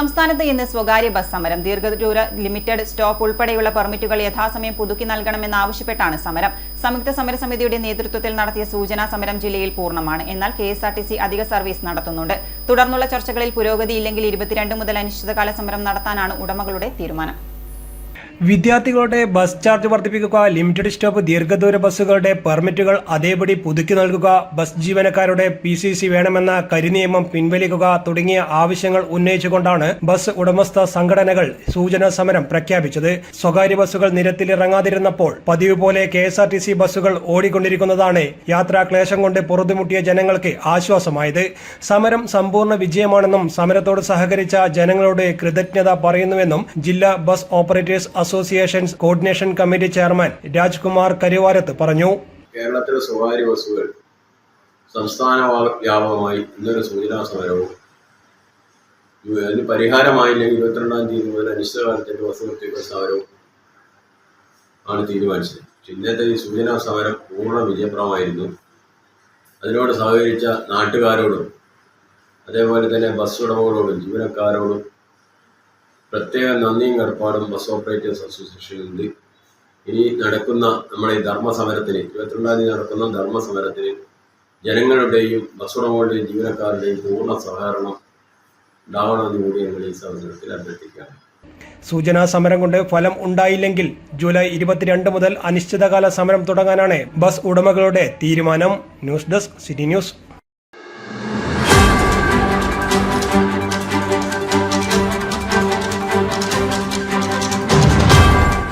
സംസ്ഥാനത്ത് ഇന്ന് സ്വകാര്യ ബസ് സമരം. ദീർഘദൂര ലിമിറ്റഡ് സ്റ്റോപ്പ് ഉൾപ്പെടെയുള്ള പെർമിറ്റുകൾ യഥാസമയം പുതുക്കി നൽകണമെന്നാവശ്യപ്പെട്ടാണ് സമരം. സംയുക്ത സമരസമിതിയുടെ നേതൃത്വത്തിൽ നടത്തിയ സൂചനാ സമരം ജില്ലയിൽ പൂർണമാണ്. എന്നാൽ കെ അധിക സർവീസ് നടത്തുന്നുണ്ട്. തുടർന്നുള്ള ചർച്ചകളിൽ പുരോഗതിയില്ലെങ്കിൽ ഇരുപത്തിരണ്ട് മുതൽ അനിശ്ചിതകാല സമരം നടത്താനാണ് ഉടമകളുടെ തീരുമാനം. വിദ്യാർത്ഥികളുടെ ബസ് ചാർജ് വർദ്ധിപ്പിക്കുക ലിമിറ്റഡ് സ്റ്റോപ്പ് ദീർഘദൂര ബസ്സുകളുടെ പെർമിറ്റുകൾ അതേപടി പുതുക്കി നൽകുക ബസ് ജീവനക്കാരുടെ പി സി സി വേണമെന്ന കരിനിയമം പിൻവലിക്കുക തുടങ്ങിയ ആവശ്യങ്ങൾ ഉന്നയിച്ചുകൊണ്ടാണ് ബസ് ഉടമസ്ഥ സംഘടനകൾ സൂചനാ സമരം പ്രഖ്യാപിച്ചത്. സ്വകാര്യ ബസ്സുകൾ നിരത്തിലിറങ്ങാതിരുന്നപ്പോൾ പതിവ് പോലെ K S R T C ബസ്സുകൾ ഓടിക്കൊണ്ടിരിക്കുന്നതാണ് യാത്രാക്ലേശം കൊണ്ട് പുറത്തുമുട്ടിയ ജനങ്ങൾക്ക് ആശ്വാസമായത്. സമരം സമ്പൂർണ വിജയമാണെന്നും സമരത്തോട് സഹകരിച്ച ജനങ്ങളോട് കൃതജ്ഞത പറയുന്നുവെന്നും ജില്ലാ bus operators associations coordination committee chairman Rajkumar Karuvarath പറഞ്ഞു. കേരളത്തിലെ സ്വകാര്യ ബസ്സുകൾ സംസ്ഥാന വ്യാ- വ്യാപകമായി ഇന്നൊരു സൂചനാ സമരവും അതിന് പരിഹാരമായില്ലെങ്കിൽ ഇരുപത്തിരണ്ടാം തീയതി മുതൽ അനിശ്ചിതകാലത്തേക്ക് ബസ് നിർത്തിവെക്കുന്ന സമരവും ആണ് തീരുമാനിച്ചത്. ഇന്നത്തെ ഈ സൂചനാ സമരം പൂർണ വിജയപ്രദമായിരുന്നു. അതിനോട് സഹകരിച്ച നാട്ടുകാരോടും അതേപോലെ തന്നെ ബസ് ഉടമകളോടും ജീവനക്കാരോടും പ്രത്യേക നന്ദിയും കടപ്പാടും ബസ് ഓപ്പറേറ്റേഴ്സ് അസോസിയേഷനുണ്ട് ഇനി നടക്കുന്ന നമ്മുടെ ഈ ധർമ്മസമരത്തിന് ഇരുപത്തിരണ്ടാം തീയതി നടക്കുന്ന ധർമ്മസമരത്തിന് ജനങ്ങളുടെയും ബസ് ഉടമകളുടെയും ജീവനക്കാരുടെയും പൂർണ സഹകരണം ഉണ്ടാവണമെന്ന് കൂടി ഞങ്ങൾ ഈ സമരത്തിൽ അഭ്യർത്ഥിക്കുകയാണ്. സൂചനാ സമരം കൊണ്ട് ഫലം ഉണ്ടായില്ലെങ്കിൽ ജൂലൈ ഇരുപത്തിരണ്ട് മുതൽ അനിശ്ചിതകാല സമരം തുടങ്ങാനാണ് ബസ് ഉടമകളുടെ തീരുമാനം. News desk city news.